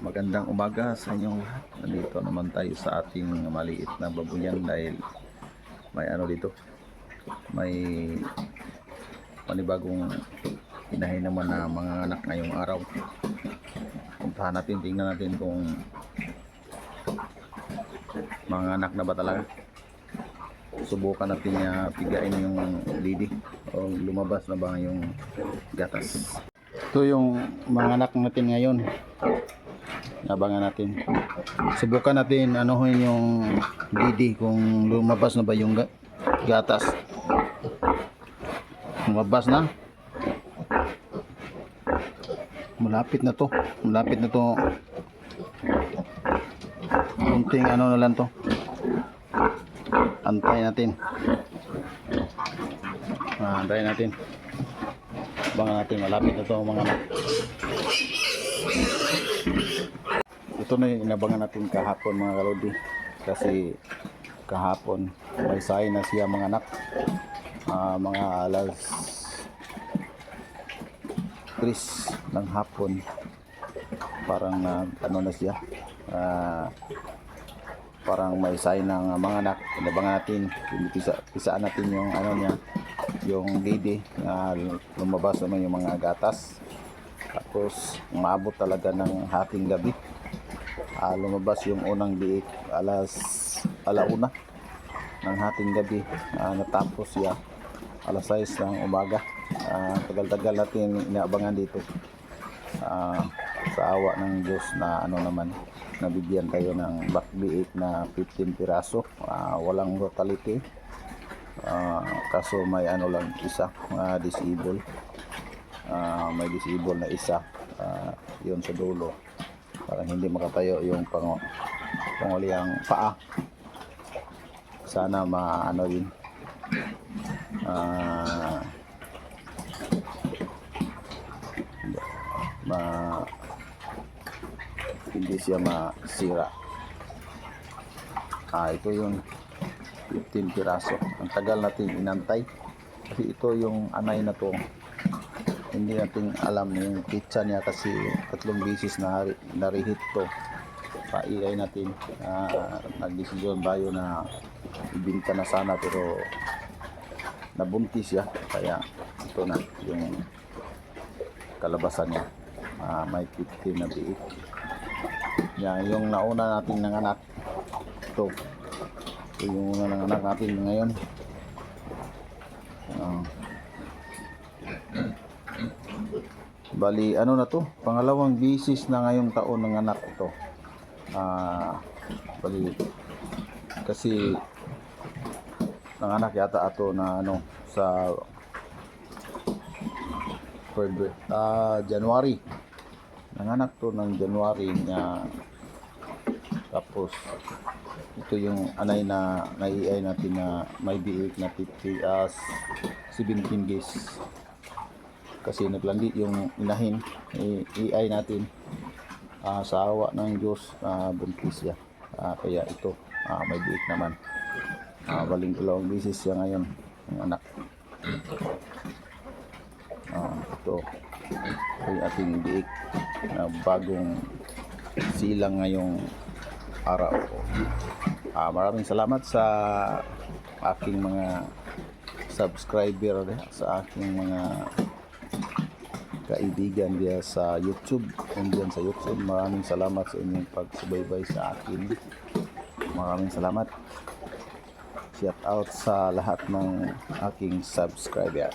Magandang umaga sa inyong lahat. Nandito naman tayo sa ating maliit na babuyan dahil may ano dito. May panibagong inahin naman na mga anak ngayong araw. Puntahan natin, tingnan natin kung mga anak na ba talaga. Subukan natin niya pigain yung lidi o lumabas na ba yung gatas. Ito yung mga anak natin ngayon. Abangan natin. Subukan natin anuhin yung lidi kung lumabas na ba yung ga- gatas. Lumabas na. Malapit na to. Malapit na to. Kunting ano na lang to. Antay natin. Ah, antayin natin. Abangan natin. Malapit na to mga anak. Ito na yung inabangan natin kahapon mga kalodi. Kasi kahapon may sign na siya mga anak. Ah, mga alas 3 ng hapon. Parang na ano na siya. Ah, parang may sign ng mga anak. Inabangan natin. Pisa, pisaan natin yung ano niya. Yung lady na lumabas naman yung mga gatas. Tapos umabot talaga ng hating gabi. Ah, lumabas yung unang biik alas alauna ng hating gabi. Ah, natapos siya alas 6 ng umaga. Ah, tagal-tagal natin inaabangan dito. Ah, sa awa ng Diyos na ano naman nabigyan tayo ng bakbiik na 15 piraso. Ah, walang mortality. Ah, kaso may ano lang isa, ah, disable. Ah, may disable na isa. Ah, yun sa dulo. Parang hindi makatayo yung pang panguliang paa. Sana maano yun. Ah, ma hindi siya masira. Ah, ito yung 15 piraso. Ang tagal natin inantay. Kasi ito yung anay na to. Hindi natin alam yung kitsa niya kasi tatlong beses na narihit to. Paiay natin. Ah, nagdesisyon tayo na ibinta na sana pero nabuntis siya. Kaya ito na yung kalabasan niya. Ah, may 15 na biik. Yan, yung nauna natin ng anak. Ito yung una ng anak natin ngayon. Bali, ano na to? Pangalawang bisis na ngayong taon ng anak ito. Ah, bali, kasi nanganak yata ato na ano sa February, ah, January. Nanganak to ng January na tapos ito yung anay na naiay natin na may biik na 50 as 17 days kasi naglandi yung inahin i- iay natin ah, sa awa ng Diyos na buntis siya. Ah, kaya ito ah, may biik naman. Ah, baling dalawang bisis siya ngayon yung anak. Ah, ito yung ating biik na bagong silang ngayong araw ah, maraming salamat sa aking mga subscriber sa aking mga kaibigan diya sa YouTube. Kung diyan sa YouTube. Maraming salamat sa inyong pagsubaybay sa akin. Maraming salamat. Shout out sa lahat ng aking subscriber